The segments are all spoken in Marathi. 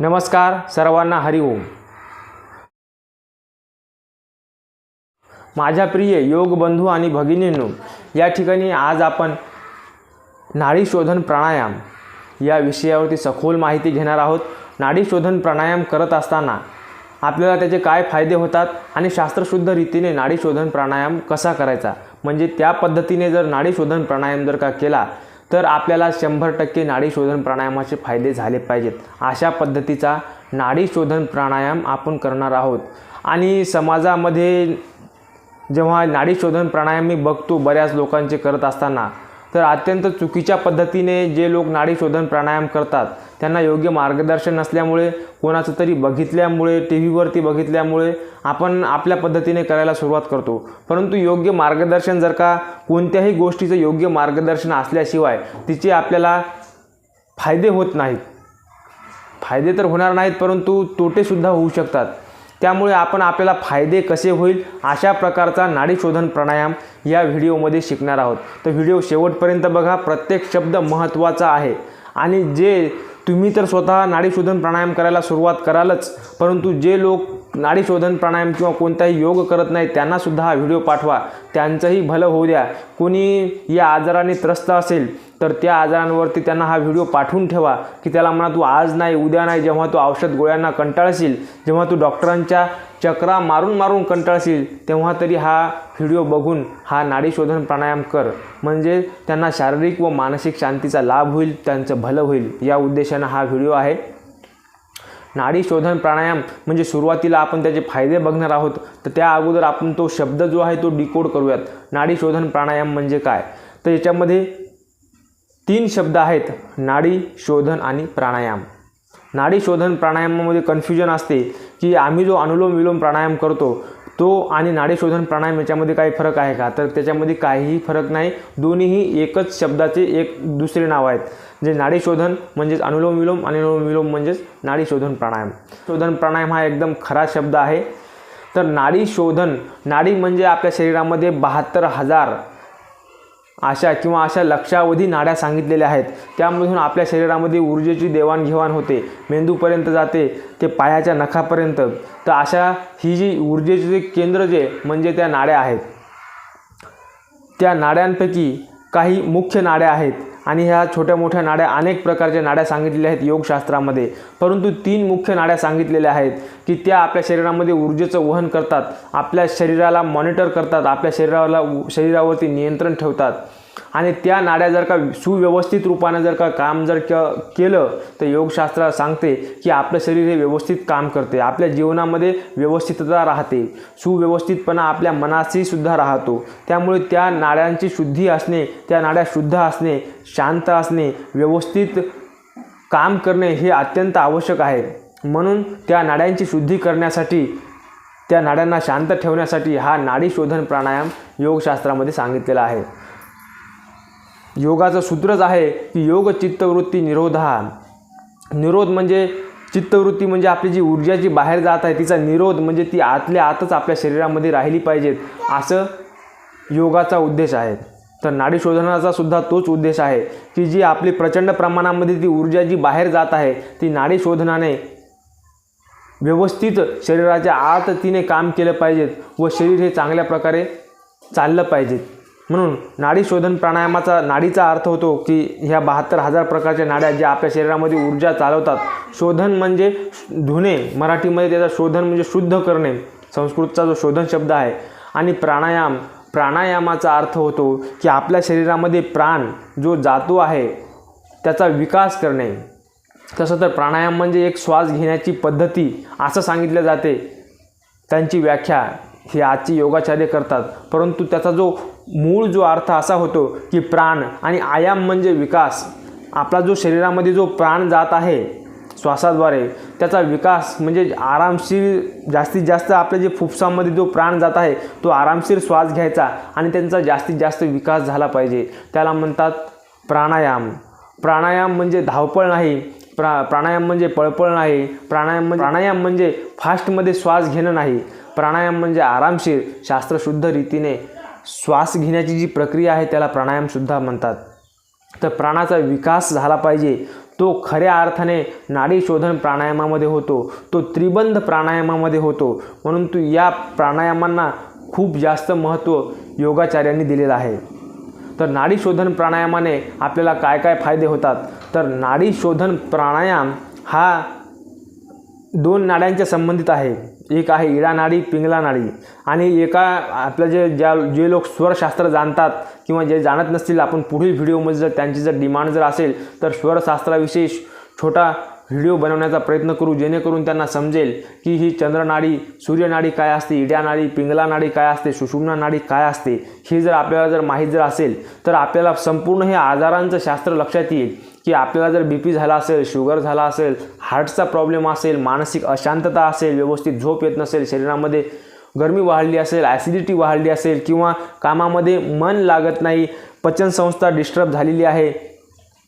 नमस्कार सर्वांना हरिओम माझ्या प्रिय योग बंधू आणि भगिनींनो या ठिकाणी आज आपण नाडी शोधन प्राणायाम या विषयावरती सखोल माहिती घेणार आहोत. नाडी शोधन प्राणायाम करत असताना आपल्याला त्याचे काय फायदे होतात आणि शास्त्रशुद्ध रीतीने नाडी शोधन प्राणायाम कसा करायचा? म्हणजे त्या पद्धतीने जर नाडी शोधन प्राणायाम जर का केला तर आपल्याला शंभर टक्के नाडी शोधन प्राणायामाचे फायदे झाले पाहिजेत. अशा पद्धतीचा नाडी शोधन प्राणायाम आपण करणार आहोत. आणि समाजामध्ये जेव्हा नाडी शोधन प्राणायाम मी बघतो बऱ्याच लोकांचे करत असताना तर अत्यंत चुकीच्या पद्धतीने जे लोक नाडी शोधन प्राणायाम करतात त्यांना योग्य मार्गदर्शन नसल्यामुळे कोणाचं तरी बघितल्यामुळे टी व्हीवरती बघितल्यामुळे आपण आपल्या पद्धतीने करायला सुरुवात करतो. परंतु योग्य मार्गदर्शन जर का कोणत्याही गोष्टीचं योग्य मार्गदर्शन असल्याशिवाय तिचे आपल्याला फायदे होत नाहीत. फायदे तर होणार नाहीत परंतु तोटेसुद्धा होऊ शकतात. त्यामुळे आपण आपल्याला फायदे कसे होईल अशा प्रकारचा नाडीशोधन प्राणायाम या व्हिडिओमध्ये शिकणार आहोत. तर व्हिडिओ शेवटपर्यंत बघा प्रत्येक शब्द महत्त्वाचा आहे. आणि जे तुम्ही तर स्वतः नाडीशोधन प्राणायाम करायला सुरुवात करालच परंतु जे लोक नाडीशोधन प्राणायाम किंवा कोणताही योग करत नाहीत त्यांनासुद्धा हा व्हिडिओ पाठवा. त्यांचंही भलं होऊ द्या. कोणी या आजाराने त्रस्त असेल तर त्या आजारांवरती त्यांना हा व्हिडिओ पाठवून ठेवा की त्याला म्हणा तू आज नाही उद्या नाही जेव्हा तू औषध गोळ्यांना कंटाळशील जेव्हा तू डॉक्टरांच्या चक्रा मारून मारून कंटाळशील तेव्हा तरी हा व्हिडिओ बघून हा नाडीशोधन प्राणायाम कर. म्हणजे त्यांना शारीरिक व मानसिक शांतीचा लाभ होईल त्यांचं भलं होईल या उद्देशानं हा व्हिडिओ आहे. नाडी शोधन प्राणायाम म्हणजे सुरुवातीला आपण त्याचे फायदे बघणार आहोत तर त्या अगोदर आपण तो शब्द जो आहे तो डिकोड करूयात. नाडी शोधन प्राणायाम म्हणजे काय? तर याच्यामध्ये तीन शब्द आहेत नाडी शोधन आणि प्राणायाम. नाडी शोधन प्राणायामामध्ये कन्फ्युजन असते की आम्ही जो अनुलोम विलोम प्राणायाम करतो तो आणि नाडी शोधन प्राणायाम याच्यामध्ये काही फरक आहे का? तर त्याच्यामध्ये काहीही फरक नाही. दोन्हीही एकच शब्दाचे एक दुसरे नाव आहेत. जे नाडी शोधन म्हणजेच अनुलोम विलोम आणि अनुलोम विलोम म्हणजेच नाडी शोधन प्राणायाम. शोधन प्राणायाम हा एकदम खरा शब्द आहे. तर नाडी शोधन नाडी म्हणजे आपल्या शरीरामध्ये बहात्तर हजार अशा किंवा अशा लक्षावधी नाड्या सांगितलेल्या आहेत. त्यामधून आपल्या शरीरामध्ये ऊर्जेची देवाणघेवाण होते. मेंदूपर्यंत जाते ते पायाच्या नखापर्यंत. तर अशा ही जी ऊर्जेचे जे केंद्र जे म्हणजे त्या नाड्या आहेत. त्या नाड्यांपैकी काही मुख्य नाड्या आहेत. आणि ह्या छोट्या मोठ्या नाड्या अनेक प्रकारच्या नाड्या सांगितलेल्या आहेत योगशास्त्रामध्ये. परंतु तीन मुख्य नाड्या सांगितलेल्या आहेत की त्या आपल्या शरीरामध्ये ऊर्जेचं वहन करतात आपल्या शरीराला मॉनिटर करतात आपल्या शरीराला शरीरावरती नियंत्रण ठेवतात. आणि त्या नाड्या जर का सुव्यवस्थित रूपानं जर का काम जर क केलं तर योगशास्त्र सांगते की आपलं शरीर हे व्यवस्थित काम करते. आपल्या जीवनामध्ये व्यवस्थितता राहते. सुव्यवस्थितपणा आपल्या मनाशी सुद्धा राहतो. त्यामुळे त्या नाड्यांची शुद्धी असणे त्या नाड्या शुद्ध असणे शांत असणे व्यवस्थित काम करणे हे अत्यंत आवश्यक आहे. म्हणून त्या नाड्यांची शुद्धी करण्यासाठी त्या नाड्यांना शांत ठेवण्यासाठी हा नाडी शोधन प्राणायाम योगशास्त्रामध्ये सांगितलेला आहे. योगाचं सूत्रच आहे की योग चित्तवृत्ती निरोधा निरोध म्हणजे चित्तवृत्ती म्हणजे आपली जी ऊर्जा जी बाहेर जात आहे तिचा निरोध म्हणजे ती आतल्या आतच आपल्या शरीरामध्ये राहिली पाहिजेत असं योगाचा उद्देश आहे. तर नाडी शोधनाचा सुद्धा तोच उद्देश आहे की जी आपली प्रचंड प्रमाणामध्ये ती ऊर्जा जी बाहेर जात आहे ती नाडी शोधनाने व्यवस्थित शरीराच्या आत तिने काम केलं पाहिजेत व शरीर हे चांगल्या प्रकारे चाललं पाहिजेत. म्हणून नाडी शोधन प्राणायामाचा नाडीचा अर्थ होतो की ह्या बहात्तर हजार प्रकारच्या नाड्या ज्या आपल्या शरीरामध्ये ऊर्जा चालवतात. शोधन म्हणजे धुणे. मराठीमध्ये त्याचा शोधन म्हणजे शुद्ध करणे. संस्कृतचा जो शोधन शब्द आहे. आणि प्राणायाम प्राणायामाचा अर्थ होतो की आपल्या शरीरामध्ये प्राण जो जातो आहे त्याचा विकास करणे. तसं तर प्राणायाम म्हणजे एक श्वास घेण्याची पद्धती असं सांगितलं जाते. त्यांची व्याख्या हे आजची योगाचार्य करतात. परंतु त्याचा जो मूळ जो अर्थ असा होतो की प्राण आणि आयाम म्हणजे विकास. आपला जो शरीरामध्ये जो प्राण जात आहे श्वासाद्वारे त्याचा विकास म्हणजे आरामशीर जास्तीत जास्त आपल्या जे फुफ्सामध्ये जो प्राण जात आहे तो आरामशीर श्वास घ्यायचा आणि त्यांचा जास्तीत जास्त विकास झाला पाहिजे. त्याला म्हणतात प्राणायाम. प्राणायाम म्हणजे धावपळ नाही प्रा प्राणायाम म्हणजे पळपळ नाही प्राणायाम म्हणजे प्राणायाम म्हणजे फास्टमध्ये श्वास घेणं नाही. प्राणायाम म्हणजे आरामशीर शास्त्रशुद्ध रीतीने श्वास घेण्याची जी प्रक्रिया आहे त्याला प्राणायामसुद्धा म्हणतात. तर प्राणाचा विकास झाला पाहिजे. तो खऱ्या अर्थाने नाडी शोधन प्राणायामामध्ये होतो. तो त्रिबंध प्राणायामामध्ये होतो. म्हणून तू या प्राणायामांना खूप जास्त महत्त्व योगाचार्यांनी दिलेलं आहे. तर नाडी शोधन प्राणायामाने आपल्याला काय काय फायदे होतात? तर नाडी शोधन प्राणायाम हा दोन नाड्यांच्या संबंधित आहे. एक आहे इडा नाडी पिंगला नाडी. आणि एका आपलं जे ज्या जे लोक स्वरशास्त्र जाणतात किंवा जे जाणत नसतील आपण पुढील व्हिडिओमध्ये जर त्यांची जर डिमांड जर असेल तर स्वरशास्त्राविषयी छोटा व्हिडिओ बनवण्याचा प्रयत्न करू जेणेकरून त्यांना समजेल की ही चंद्रनाडी सूर्यनाडी काय असते इड्या नाडी पिंगला नाडी काय असते सुषुम्ना नाडी काय असते हे जर आपल्याला जर माहीत जर असेल तर आपल्याला संपूर्ण हे आजारांचं शास्त्र लक्षात येईल की आपल्याला जर बी पी झाला असेल शुगर झाला असेल हार्टचा प्रॉब्लेम असेल मानसिक अशांतता असेल व्यवस्थित झोप येत नसेल शरीरामध्ये गरमी वाढली असेल ॲसिडिटी वाढली असेल किंवा कामामध्ये मन लागत नाही पचनसंस्था डिस्टर्ब झालेली आहे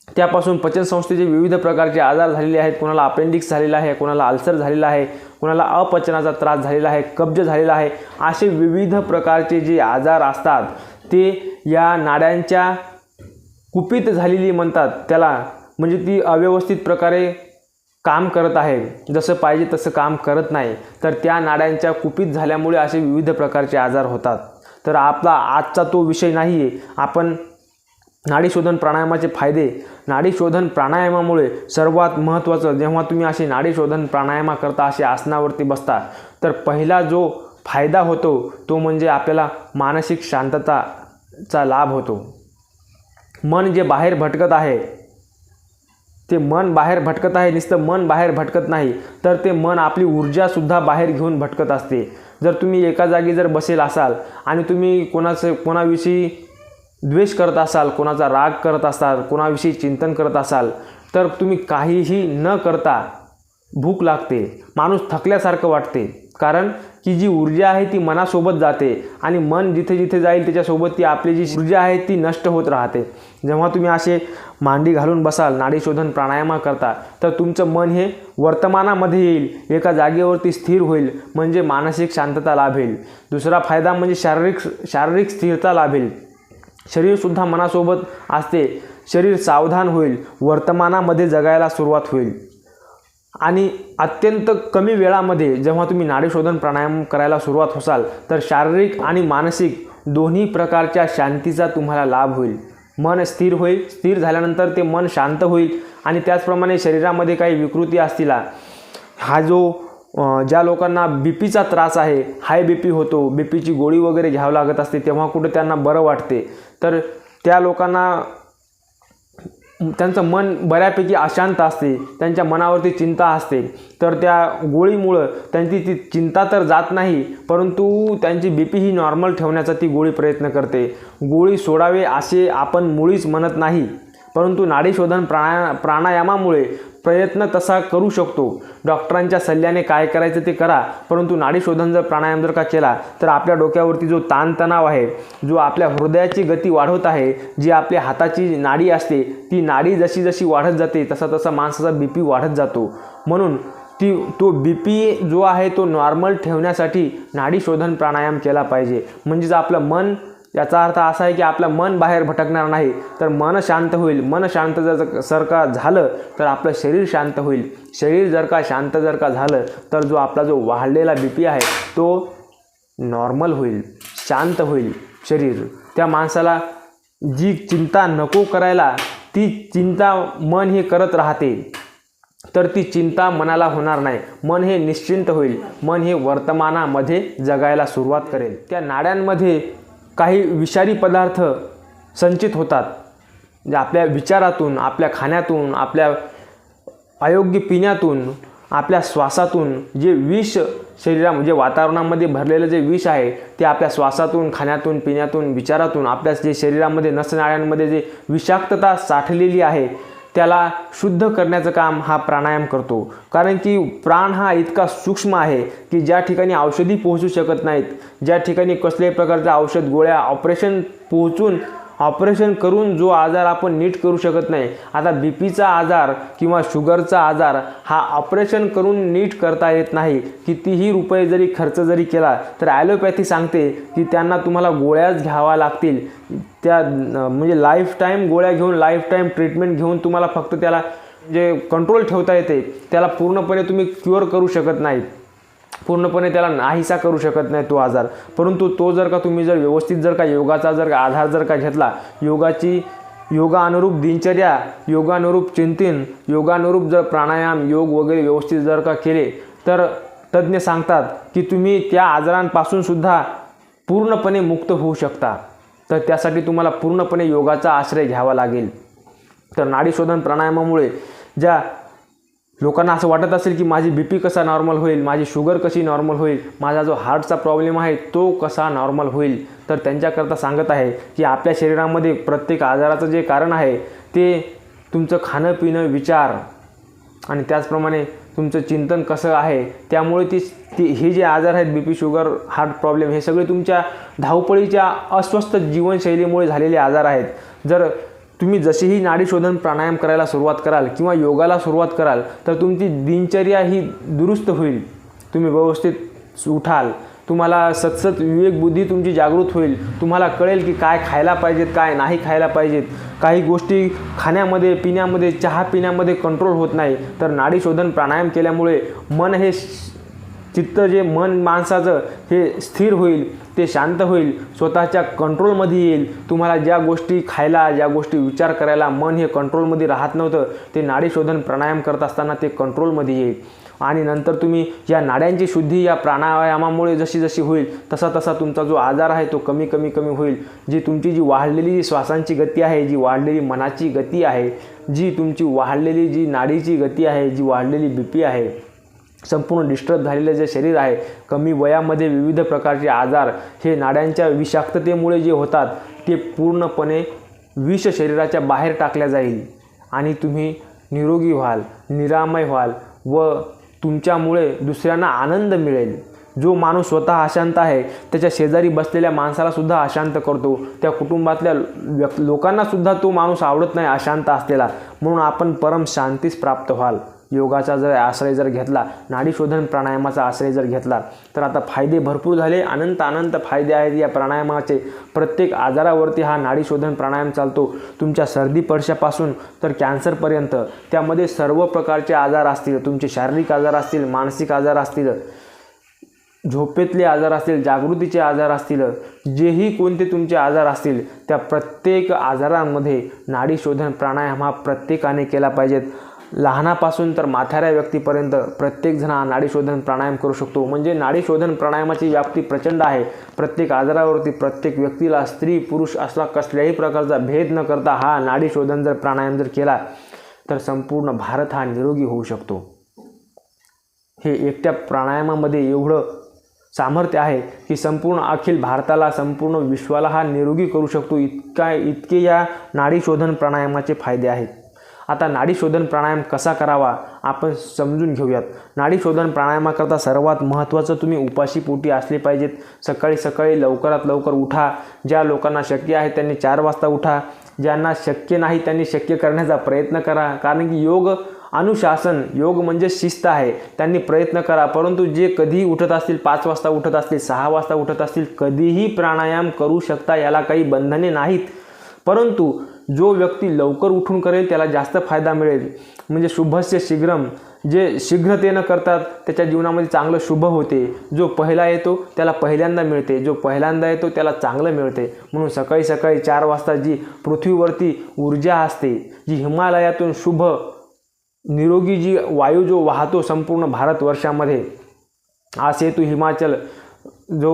त्यापासून पचनसंस्थेचे विविध प्रकारचे आजार झालेले आहेत. कोणाला अपेंडिक्स झालेला आहे कोणाला अल्सर झालेला आहे कोणाला अपचनाचा त्रास झालेला आहे कब्ज झालेला आहे. असे विविध प्रकारचे जे आजार असतात ते या नाड्यांच्या कुपित झालेली म्हणतात. त्याला म्हणजे ती अव्यवस्थित प्रकारे काम करत आहे. जसं पाहिजे तसं काम करत नाही. तर त्या नाड्यांच्या कुपित झाल्यामुळे असे विविध प्रकारचे आजार होतात. तर आपला आजचा तो विषय नाही आहे आपण नाडीशोधन प्राणायामाचे फायदे. नाडीशोधन प्राणायामामुळे सर्वात महत्त्वाचं जेव्हा तुम्ही असे नाडीशोधन प्राणायामा करता असे आसनावरती बसता तर पहिला जो फायदा होतो तो म्हणजे आपल्याला मानसिक शांतताचा लाभ होतो. मन जे बाहेर भटकत आहे ते मन बाहेर भटकत आहे नुसतं मन बाहेर भटकत नाही तर ते मन आपली ऊर्जासुद्धा बाहेर घेऊन भटकत असते. जर तुम्ही एका जागी जर बसेल असाल आणि तुम्ही कोणाचं कोणाविषयी द्वेष करत असाल कोणाचा राग करत असाल कोणाविषयी चिंतन करत असाल तर तुम्ही काहीही न करता भूक लागते माणूस थकल्यासारखं वाटते. कारण की जी ऊर्जा आहे ती मनासोबत जाते आणि मन जिथे जिथे जाईल त्याच्यासोबत ती आपली जी ऊर्जा आहे ती नष्ट होत राहते. जेव्हा तुम्ही असे मांडी घालून बसाल नाडीशोधन प्राणायामा करता तर तुमचं मन हे वर्तमानामध्ये येईल एका जागेवरती स्थिर होईल म्हणजे मानसिक शांतता लाभेल. दुसरा फायदा म्हणजे शारीरिक शारीरिक स्थिरता लाभेल. शरीरसुद्धा मनासोबत असते. शरीर सावधान होईल. वर्तमानामध्ये जगायला सुरुवात होईल. आणि अत्यंत कमी वेळामध्ये जेव्हा तुम्ही नाडीशोधन प्राणायाम करायला सुरुवात होसाल तर शारीरिक आणि मानसिक दोन्ही प्रकारच्या शांतीचा तुम्हाला लाभ होईल. मन स्थिर होईल. स्थिर झाल्यानंतर ते मन शांत होईल. आणि त्याचप्रमाणे शरीरामध्ये काही विकृती असतील हा जो ज्या लोकांना बी पीचा त्रास आहे हाय बी पी होतो बी पीची गोळी वगैरे घ्यावं लागत असते तेव्हा कुठं त्यांना बरं वाटते. तर त्या लोकांना त्यांचं मन बऱ्यापैकी अशांत असते त्यांच्या मनावरती चिंता असते. तर त्या गोळीमुळं त्यांची ती चिंता तर जात नाही परंतु त्यांची बी पी ही नॉर्मल ठेवण्याचा ती गोळी प्रयत्न करते. गोळी सोडावे असे आपण मुळीच म्हणत नाही परंतु नाडीशोधन प्राणा प्राणायामामुळे प्रयत्न तसा करू शकतो. डॉक्टरांच्या सल्ल्याने काय करायचं ते करा. परंतु नाडीशोधन जर प्राणायाम जर का केला तर आपल्या डोक्यावरती जो ताणतणाव आहे जो आपल्या हृदयाची गती वाढवत आहे जी आपल्या हाताची नाडी असते ती नाडी जशी जशी वाढत जाते तसा तसा माणसाचा बी पी वाढत जातो. म्हणून ती तो बी पी जो आहे तो नॉर्मल ठेवण्यासाठी नाडीशोधन प्राणायाम केला पाहिजे. म्हणजेच आपलं मन याचा अर्थ असा आहे की आपलं मन बाहेर भटकणार नाही तर मन शांत होईल. मन शांत जर सर का झालं तर आपलं शरीर शांत होईल. शरीर जर का शांत जर का झालं तर जो आपला जो वाढलेला बी पी आहे तो नॉर्मल होईल शांत होईल शरीर. त्या माणसाला जी चिंता नको करायला ती चिंता मन हे करत राहते. तर ती चिंता मनाला होणार नाही. मन हे निश्चिंत होईल. मन हे वर्तमानामध्ये जगायला सुरुवात करेल. त्या नाड्यांमध्ये काही विषारी पदार्थ संचित होतात. जे आपल्या विचारातून आपल्या खाण्यातून आपल्या अयोग्य पिण्यातून आपल्या श्वासातून जे विष शरीरा म्हणजे वातावरणामध्ये भरलेलं जे विष आहे ते आपल्या श्वासातून खाण्यातून पिण्यातून विचारातून आपल्या जे शरीरामध्ये नसनाळ्यांमध्ये जे विषाक्तता साठलेली आहे त्याला शुद्ध करण्याचं काम हा प्राणायाम करतो. कारण की प्राण हा इतका सूक्ष्म आहे की ज्या ठिकाणी औषधी पोहोचू शकत नाहीत ज्या ठिकाणी कसल्याही प्रकारच्या औषध गोळ्या ऑपरेशन पोहोचून ऑपरेशन करून जो आजार आपण नीट करू शकत नाही आता बी पीचा आजार किंवा शुगरचा आजार हा ऑपरेशन करून नीट करता येत नाही. कितीही रुपये जरी खर्च जरी केला तर ॲलोपॅथी सांगते की त्यांना तुम्हाला गोळ्याच घ्यावा लागतील. त्या म्हणजे लाईफटाईम गोळ्या घेऊन लाईफटाईम ट्रीटमेंट घेऊन तुम्हाला फक्त त्याला जे कंट्रोल ठेवता येते त्याला पूर्णपणे तुम्ही क्युअर करू शकत नाही पूर्णपणे त्याला नाहीसा करू शकत नाही तो आजार. परंतु तो जर का तुम्ही जर व्यवस्थित जर का योगाचा जर का आधार जर का घेतला योगाची योगानुरूप दिनचर्या योगानुरूप चिंतन योगानुरूप जर प्राणायाम योग वगैरे व्यवस्थित जर का केले तर तज्ज्ञ सांगतात की तुम्ही त्या आजारांपासून सुद्धा पूर्णपणे मुक्त होऊ शकता. तर त्यासाठी तुम्हाला पूर्णपणे योगाचा आश्रय घ्यावा लागेल. तर नाडीशोधन प्राणायामामुळे ज्या लोकांना असं वाटत असेल की माझी बी पी कसा नॉर्मल होईल माझी शुगर कशी नॉर्मल होईल माझा जो हार्टचा प्रॉब्लेम आहे तो कसा नॉर्मल होईल? तर त्यांच्याकरता सांगत आहे की आपल्या शरीरामध्ये प्रत्येक आजाराचं जे कारण आहे ते तुमचं खाणं पिणं विचार आणि त्याचप्रमाणे तुमचं चिंतन कसं आहे त्यामुळे ती ती हे जे आजार आहेत B P sugar heart problem हे सगळे तुमच्या धावपळीच्या अस्वस्थ जीवनशैलीमुळे झालेले आजार आहेत. जर तुम्ही जशीही नाडी शोधन प्राणायाम करायला सुरुवात कराल किंवा योगाला सुरुवात कराल तर तुमची दिनचर्या ही दुरुस्त होईल. तुम्ही व्यवस्थित उठाल. तुम्हाला सतसत विवेकबुद्धी तुमची जागृत होईल. तुम्हाला कळेल की काय खायला पाहिजेत काय नाही खायला पाहिजेत. काही गोष्टी खाण्यामध्ये पिण्यामध्ये चहा पिण्यामध्ये कंट्रोल होत नाही. तर नाडी शोधन प्राणायाम केल्यामुळे मन हे चित्त जे मन माणसाचं हे स्थिर होईल ते शांत होईल स्वतःच्या कंट्रोलमध्ये येईल. तुम्हाला ज्या गोष्टी खायला ज्या गोष्टी विचार करायला मन हे कंट्रोलमध्ये राहत नव्हतं ते नाडीशोधन प्राणायाम करत असताना ते कंट्रोलमध्ये येईल. आणि नंतर तुम्ही या नाड्यांची शुद्धी या प्राणायामामुळे जशी जशी होईल तसा तसा तुमचा जो आजार आहे तो कमी कमी कमी होईल. जी तुमची जी वाढलेली जी श्वासांची गती आहे जी वाढलेली मनाची गती आहे जी तुमची वाढलेली जी नाडीची गती आहे जी वाढलेली बी पी आहे संपूर्ण डिस्टर्ब झालेलं जे शरीर आहे कमी वयामध्ये विविध प्रकारचे आजार हे नाड्यांच्या विषाक्ततेमुळे जे होतात ते पूर्णपणे विष शरीराच्या बाहेर टाकल्या जाईल. आणि तुम्ही निरोगी व्हाल निरामय व्हाल व तुमच्यामुळे दुसऱ्यांना आनंद मिळेल. जो माणूस स्वतः अशांत आहे त्याच्या शेजारी बसलेल्या माणसालासुद्धा अशांत करतो. त्या कुटुंबातल्या व्यक् लोकांनासुद्धा तो माणूस आवडत नाही अशांत असलेला. म्हणून आपण परम शांतीस प्राप्त व्हाल. योगाचा जर आश्रय जर घेतला नाडीशोधन प्राणायामाचा आश्रय जर घेतला तर आता फायदे भरपूर झाले. अनंत अनंत फायदे आहेत या प्राणायामाचे. प्रत्येक आजारावरती हा नाडीशोधन प्राणायाम चालतो. तुमच्या सर्दी पडशापासून तर कॅन्सरपर्यंत त्यामध्ये सर्व प्रकारचे आजार असतील. तुमचे शारीरिक आजार असतील मानसिक आजार असतील झोपेतले आजार असतील जागृतीचे आजार असतील जेही कोणते तुमचे आजार असतील त्या प्रत्येक आजारांमध्ये नाडीशोधन प्राणायाम हा प्रत्येकाने केला पाहिजेत. लहानापासून तर म्हाताऱ्या व्यक्तीपर्यंत प्रत्येकजण हा नाडीशोधन प्राणायाम करू शकतो. म्हणजे नाडीशोधन प्राणायामाची व्याप्ती प्रचंड आहे. प्रत्येक आजारावरती प्रत्येक व्यक्तीला स्त्री पुरुष असला कसल्याही प्रकारचा भेद न करता हा नाडीशोधन जर प्राणायाम जर केला तर संपूर्ण भारत हा निरोगी होऊ शकतो. हे एकट्या प्राणायामामध्ये एवढं सामर्थ्य आहे की संपूर्ण अखिल भारताला संपूर्ण विश्वाला हा निरोगी करू शकतो. इतका इतके या नाडीशोधन प्राणायामाचे फायदे आहेत. आता नाडीशोधन प्राणायाम कसा करावा आपण समजून घेऊयात. नाडीशोधन प्राणायामाकरता सर्वात महत्त्वाचं तुम्ही उपाशी पोटी असले पाहिजेत. सकाळी सकाळी लवकरात लवकर उठा. ज्या लोकांना शक्य आहे त्यांनी चार वाजता उठा. ज्यांना शक्य नाही त्यांनी शक्य करण्याचा प्रयत्न करा. कारण की योग अनुशासन योग म्हणजे शिस्त आहे. त्यांनी प्रयत्न करा. परंतु जे कधीही उठत असतील पाच वाजता उठत असतील सहा वाजता उठत असतील कधीही प्राणायाम करू शकता याला काही बंधने नाहीत. परंतु जो व्यक्ती लवकर उठून करेल त्याला जास्त फायदा मिळेल. म्हणजे शुभस्य शीघ्रम जे शीघ्रतेनं करतात त्याच्या जीवनामध्ये चांगलं शुभ होते. जो पहिला येतो त्याला पहिल्यांदा मिळते. जो पहिल्यांदा येतो त्याला चांगलं मिळते. म्हणून सकाळी सकाळी चार वाजता जी पृथ्वीवरती ऊर्जा असते जी हिमालयातून शुभ निरोगी जी वायू जो वाहतो संपूर्ण भारतवर्षामध्ये हा सेतू हिमाचल जो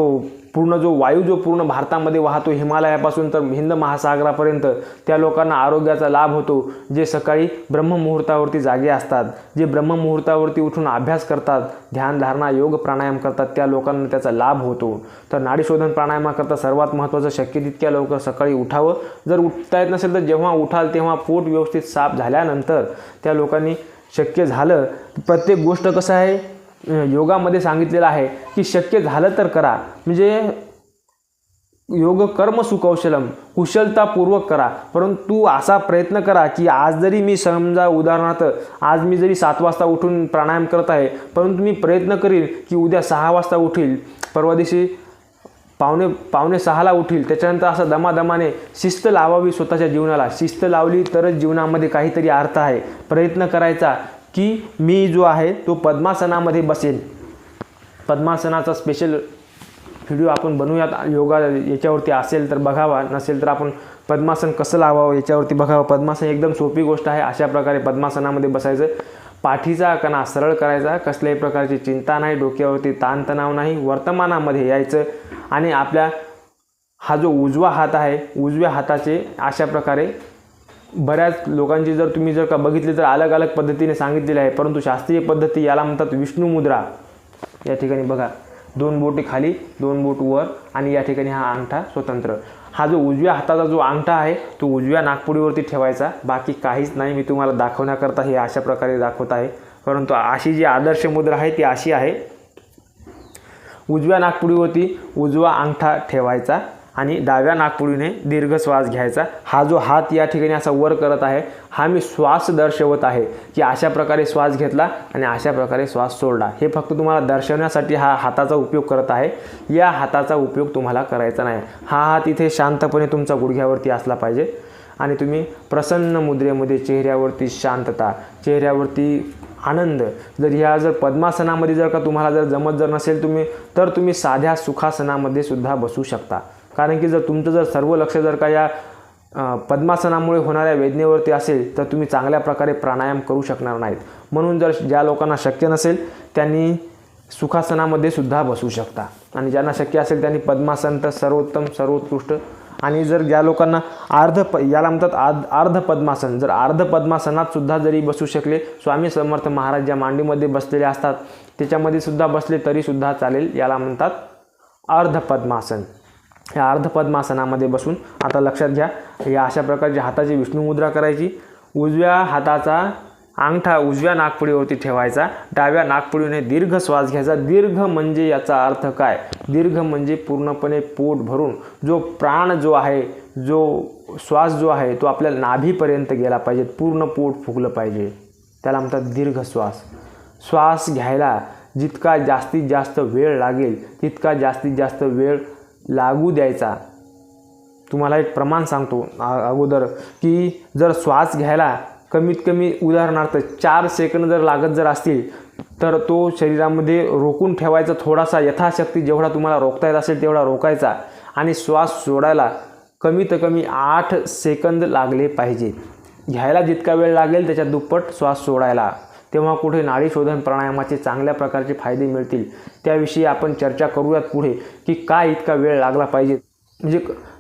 पूर्ण जो वायू जो पूर्ण भारतामध्ये वाहतो हिमालयापासून तर हिंद महासागरापर्यंत त्या लोकांना आरोग्याचा लाभ होतो जे सकाळी ब्रह्ममुहूर्तावरती जागे असतात जे ब्रह्ममुहूर्तावरती उठून अभ्यास करतात ध्यानधारणा योग प्राणायाम करतात त्या लोकांना त्याचा लाभ होतो. तर नाडीशोधन प्राणायामाकरता सर्वात महत्त्वाचं शक्य तितक्या लवकर सकाळी उठावं. जर उठता येत नसेल तर जेव्हा उठाल तेव्हा पोट व्यवस्थित साफ झाल्यानंतर त्या लोकांनी शक्य झालं. प्रत्येक गोष्ट कसं आहे? योगामध्ये सांगितलेलं आहे की शक्य झालं तर करा. म्हणजे योग कर्म सुकौशलम कुशलतापूर्वक करा. परंतु असा प्रयत्न करा की आज जरी मी समजा उदाहरणार्थ आज मी जरी सात वाजता उठून प्राणायाम करत आहे परंतु मी प्रयत्न करील की उद्या सहा वाजता उठील परवा दिवशी पावणे पावणे सहाला उठील त्याच्यानंतर असं दमादमाने शिस्त लावावी स्वतःच्या जीवनाला. शिस्त लावली तरच जीवनामध्ये काहीतरी अर्थ आहे. प्रयत्न करायचा की मी जो आहे तो पद्मासनामध्ये बसेल पद्मासनाचा स्पेशल व्हिडिओ आपण बनवूयात. योगा याच्यावरती असेल तर बघावा नसेल तर आपण पद्मासन कसं लावावं याच्यावरती बघावं. पद्मासन एकदम सोपी गोष्ट आहे. अशा प्रकारे पद्मासनामध्ये बसायचं. पाठीचा कणा सरळ करायचा. कसल्याही प्रकारची चिंता नाही. डोक्यावरती ताणतणाव नाही. वर्तमानामध्ये यायचं आणि आपल्या हा जो उजवा हात आहे उजव्या हाताचे अशा प्रकारे बऱ्याच लोकांची जर तुम्ही जर का बघितले तर अलग अलग पद्धतीने सांगितलेले आहे परंतु शास्त्रीय पद्धती याला म्हणतात विष्णू मुद्रा. या ठिकाणी बघा दोन बोटे खाली दोन बोट वर आणि या ठिकाणी हा अंगठा स्वतंत्र. हा जो उजव्या हाताचा जो अंगठा आहे तो उजव्या नागपुडीवरती ठेवायचा बाकी काहीच नाही मी तुम्हाला दाखवण्याकरता हे अशा प्रकारे दाखवत आहे. परंतु अशी जी आदर्श मुद्रा आहे ती अशी आहे. उजव्या नागपुडीवरती उजवा अंगठा ठेवायचा आणि डाव्या नागपुडीने दीर्घ श्वास घ्यायचा. हा जो हात या ठिकाणी असा वर करत आहे हा मी श्वास दर्शवत आहे की अशा प्रकारे श्वास घेतला आणि अशा प्रकारे श्वास सोडला. हे फक्त तुम्हाला दर्शवण्यासाठी हा हाताचा उपयोग करत आहे. या हाताचा उपयोग तुम्हाला करायचा नाही. हा हात इथे शांतपणे तुमचा गुडघ्यावरती असला पाहिजे आणि तुम्ही प्रसन्न मुद्रेमध्ये चेहऱ्यावरती शांतता चेहऱ्यावरती आनंद. जर ह्या जर पद्मासनामध्ये जर का तुम्हाला जर जमत जर नसेल तुम्ही तर तुम्ही साध्या सुखासनामध्ये सुद्धा बसू शकता. कारण की जर तुमचं जर सर्व लक्ष जर का या पद्मासनामुळे होणाऱ्या वेदनेवरती असेल तर तुम्ही चांगल्या प्रकारे प्राणायाम करू शकणार नाहीत. म्हणून जर ज्या लोकांना शक्य नसेल त्यांनी सुखासनामध्ये सुद्धा बसू शकता. आणि ज्यांना शक्य असेल त्यांनी पद्मासन तर सर्वोत्तम सर्वोत्कृष्ट. आणि जर ज्या लोकांना अर्ध प याला म्हणतात आर्ध अर्ध पद्मासन जर अर्ध पद्मासनात सुद्धा जरी बसू शकले स्वामी समर्थ महाराज ज्या मांडीमध्ये बसलेले असतात त्याच्यामध्ये सुद्धा बसले तरी सुद्धा चालेल याला म्हणतात अर्ध पद्मासन. या अर्धपद्मासनामध्ये बसून आता लक्षात घ्या या अशा प्रकारची हाताची विष्णू मुद्रा करायची. उजव्या हाताचा अंगठा उजव्या नागपुडीवरती ठेवायचा. डाव्या नागपुडीने दीर्घ श्वास घ्यायचा. दीर्घ म्हणजे याचा अर्थ काय? दीर्घ म्हणजे पूर्णपणे पोट भरून जो प्राण जो आहे जो श्वास जो आहे तो आपल्या नाभीपर्यंत गेला पाहिजे. पूर्ण पोट फुगलं पाहिजे. त्याला म्हणतात दीर्घ श्वास. श्वास घ्यायला जितका जास्तीत जास्त वेळ लागेल तितका जास्तीत जास्त वेळ लागू द्यायचा. तुम्हाला एक प्रमाण सांगतो अगोदर की जर श्वास घ्यायला कमीत कमी उदाहरणार्थ चार सेकंद जर लागत जर असतील तर तो शरीरामध्ये रोखून ठेवायचा थोडासा यथाशक्ती जेवढा तुम्हाला रोखता येत असेल तेवढा रोखायचा आणि श्वास सोडायला कमीत कमी आठ सेकंद लागले पाहिजे. घ्यायला जितका वेळ लागेल त्याच्या दुप्पट श्वास सोडायला. तेव्हा कुठे नाडी शोधन प्राणायामाचे चांगल्या प्रकारचे फायदे मिळतील त्याविषयी आपण चर्चा करूयात पुढे की काय इतका वेळ लागला पाहिजे. म्हणजे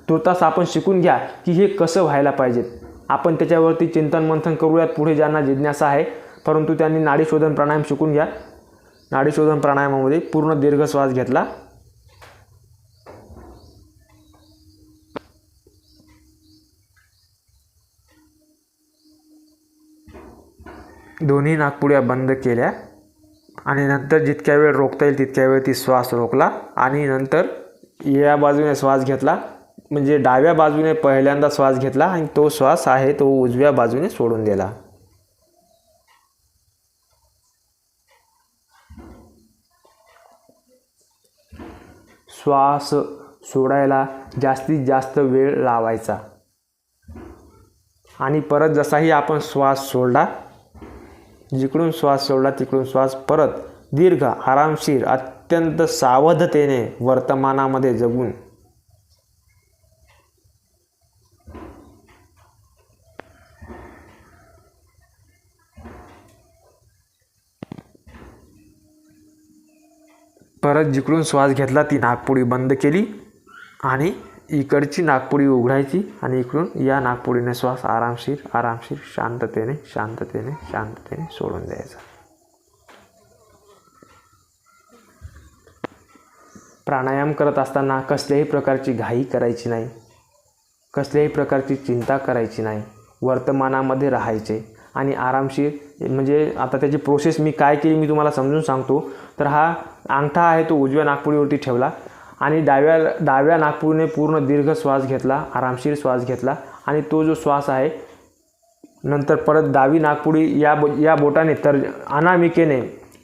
तुर्तास आपण शिकून घ्या की हे कसं व्हायला पाहिजेत आपण त्याच्यावरती चिंतन मंथन करूयात पुढे ज्यांना जिज्ञासा आहे. परंतु त्यांनी नाडी शोधन प्राणायाम शिकून घ्या. नाडी शोधन प्राणायामामध्ये पूर्ण दीर्घ श्वास घेतला. दोन्ही नागपुड्या बंद केल्या आणि नंतर जितक्या वेळ रोखता येईल तितक्या वेळ ती श्वास रोखला आणि नंतर या बाजूने श्वास घेतला. म्हणजे डाव्या बाजूने पहिल्यांदा श्वास घेतला आणि तो श्वास आहे तो उजव्या बाजूने सोडून दिला. श्वास सोडायला जास्तीत जास्त वेळ लावायचा. आणि परत जसाही आपण श्वास सोडला जिकडून श्वास सोडला तिकडून श्वास परत दीर्घ आरामशीर अत्यंत सावधतेने वर्तमानामध्ये जगून. परत जिकडून श्वास घेतला ती नागपुडी बंद केली आणि इकडची नागपुडी उघडायची आणि इकडून या नागपुडीने श्वास आरामशीर आरामशीर शांततेने शांततेने शांततेने सोडून द्यायचा. प्राणायाम करत असताना कसल्याही प्रकारची घाई करायची नाही. कसल्याही प्रकारची चिंता करायची नाही. वर्तमानामध्ये राहायचे आणि आरामशीर म्हणजे आता त्याची प्रोसेस मी काय केली मी तुम्हाला समजून सांगतो. तर हा अंगठा आहे तो उजव्या नागपुडीवरती ठेवला. आणि डाव्या डाव्या नागपूरने पूर्ण दीर्घ श्वास घेतला आरामशीर श्वास घेतला आणि तो जो श्वास आहे नंतर परत डावी नागपुडी या बो या बोटाने तर अनामिकेने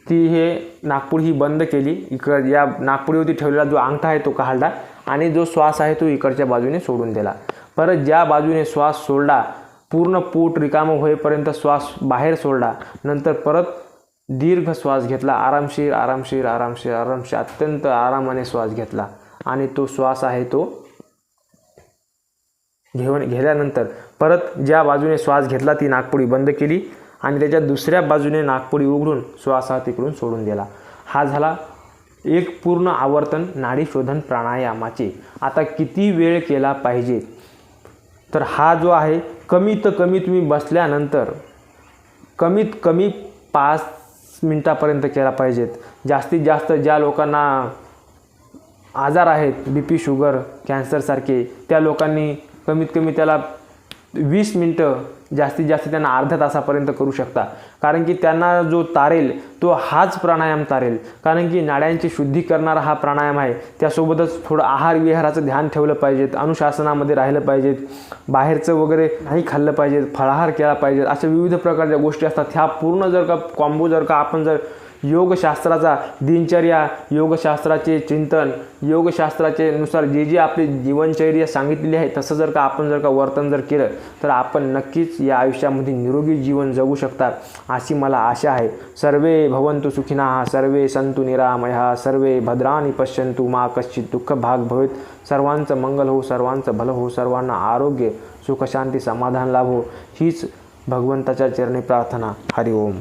ती हे नागपूर ही बंद केली. इकड या नागपुडीवरती ठेवलेला जो अंगठा आहे तो काढला आणि जो श्वास आहे तो इकडच्या बाजूने सोडून दिला. परत ज्या बाजूने श्वास सोडला पूर्ण पोट रिकामं होईपर्यंत श्वास बाहेर सोडला नंतर परत दीर्घ श्वास घेतला आरामशीर आरामशीर आरामशीर आरामशीर अत्यंत आरामाने श्वास घेतला. आणि तो श्वास आहे तो घेऊन घेतल्यानंतर परत ज्या बाजूने श्वास घेतला ती नागपुडी बंद केली आणि त्याच्या दुसऱ्या बाजूने नागपुडी उघडून श्वास हा तिकडून सोडून दिला. हा झाला एक पूर्ण आवर्तन नाडी शोधन प्राणायामाचे. आता किती वेळ केला पाहिजे? तर हा जो आहे कमीत कमी तुम्ही बसल्यानंतर कमीत कमी पाच मिनटापर्यंत केला पाहिजेत. जास्तीत जास्त ज्या लोकांना आजार आहेत बी पी शुगर कॅन्सरसारखे त्या लोकांनी कमीत कमी त्याला वीस मिनटं जास्तीत जास्त त्यांना अर्ध्या तासापर्यंत करू शकता. कारण की त्यांना जो तारेल तो हाच प्राणायाम तारेल. कारण की नाड्यांची शुद्धी करणारा हा प्राणायाम आहे. त्यासोबतच थोडं आहार विहाराचं ध्यान ठेवलं पाहिजेत अनुशासनामध्ये राहिलं पाहिजेत बाहेरचं वगैरे नाही खाल्लं पाहिजेत फळाहार केला पाहिजेत अशा विविध प्रकारच्या गोष्टी असतात. ह्या पूर्ण जर का कॉम्बो जर का आपण जर योगशास्त्राचा दिनचर्या योगशास्त्राचे चिंतन योगशास्त्राचे नुसार जे जे आपली जीवनचर्या सांगितलेली आहे तसं जर का आपण जर का वर्तन जर केलं तर आपण नक्कीच या आयुष्यामध्ये निरोगी जीवन जगू शकतात अशी मला आशा आहे. सर्वे भवंतु सुखिना सर्वे संतु निरामया सर्वे भद्राणी पश्यंतु मा कश्चित दुःख भाग भवेत। सर्वांचं मंगल हो सर्वांचं भलं हो सर्वांना आरोग्य सुखशांती समाधान लाभो हीच भगवंताच्या चरणी प्रार्थना. हरिओम